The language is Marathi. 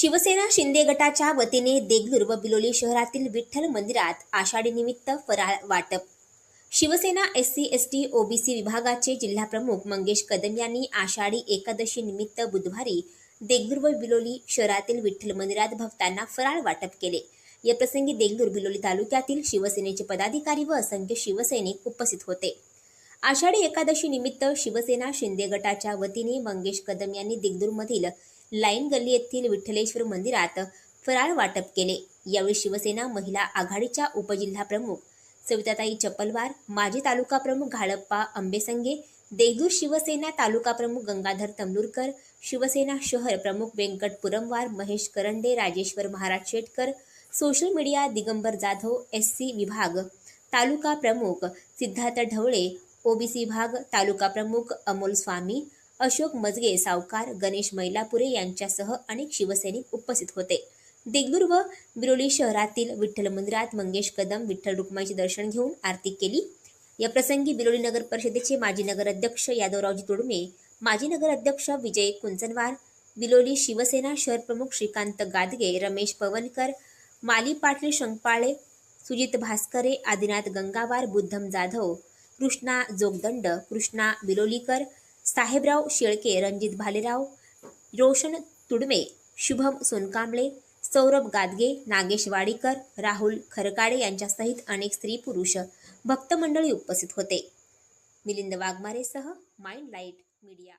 शिवसेना शिंदे गटाच्या वतीने देगलूर व बिलोली शहरातील विठ्ठल मंदिरात आषाढी निमित्त फराळ वाटप. Shiv Sena S C S T OBC विभागाचे जिल्हाप्रमुख मंगेश कदम यांनी आषाढी एकादशी निमित्त बुधवारी देगलूर व बिलोली शहरातील विठ्ठल मंदिरात भक्तांना फराळ वाटप केले. या प्रसंगी देगलूर बिलोली तालुक्यातील शिवसेनेचे पदाधिकारी व असंख्य शिवसैनिक उपस्थित होते. आषाढी एकादशी निमित्त शिवसेना शिंदे गटाच्या वतीने मंगेश कदम यांनी दिगदूरमधील लाईन गल्ली येथील विठ्ठलेश्वर मंदिरात फराळ वाटप केले. यावेळी शिवसेना महिला आघाडीच्या उपजिल्हाप्रमुख सविताताई चपलवार माजी तालुका प्रमुख घाळप्पा आंबेसंगे देगलूर शिवसेना तालुका प्रमुख गंगाधर तमलुरकर शिवसेना शहर प्रमुख Venkat Purmawar Mahesh Karande Rajeshwar Maharaj Shetkar social media Digambar Jadhav S C विभाग तालुका प्रमुख सिद्धार्थ ढवळे ओबीसी विभाग तालुका प्रमुख अमोल स्वामी अशोक मजगे सावकार गणेश मैलापुरे यांच्यासह अनेक शिवसैनिक उपस्थित होते. देगलूर व बिरोली शहरातील विठ्ठल मंदिरात मंगेश कदम विठ्ठल रुक्माईचे दर्शन घेऊन आरती केली. या प्रसंगी बिलोली नगर परिषदेचे माजी नगराध्यक्ष यादवरावजी तोडमे माजी नगराध्यक्ष विजय कुंचनवार बिलोली शिवसेना शहर प्रमुख श्रीकांत गादगे रमेश पवनकर माली पाटील शंकपाळे सुजित भास्करे आदिनाथ गंगावार बुद्धम जाधव कृष्णा जोगदंड कृष्णा बिलोलीकर साहेबराव शेळके रणजित भालेराव रोशन तुडमे शुभम सोनकांबळे सौरभ गादगे नागेश वाडीकर राहुल खरकाडे यांच्यासहित अनेक स्त्री पुरुष भक्त मंडळी उपस्थित होते. मिलिंद वाघमारेसह माइंड लाइट मीडिया.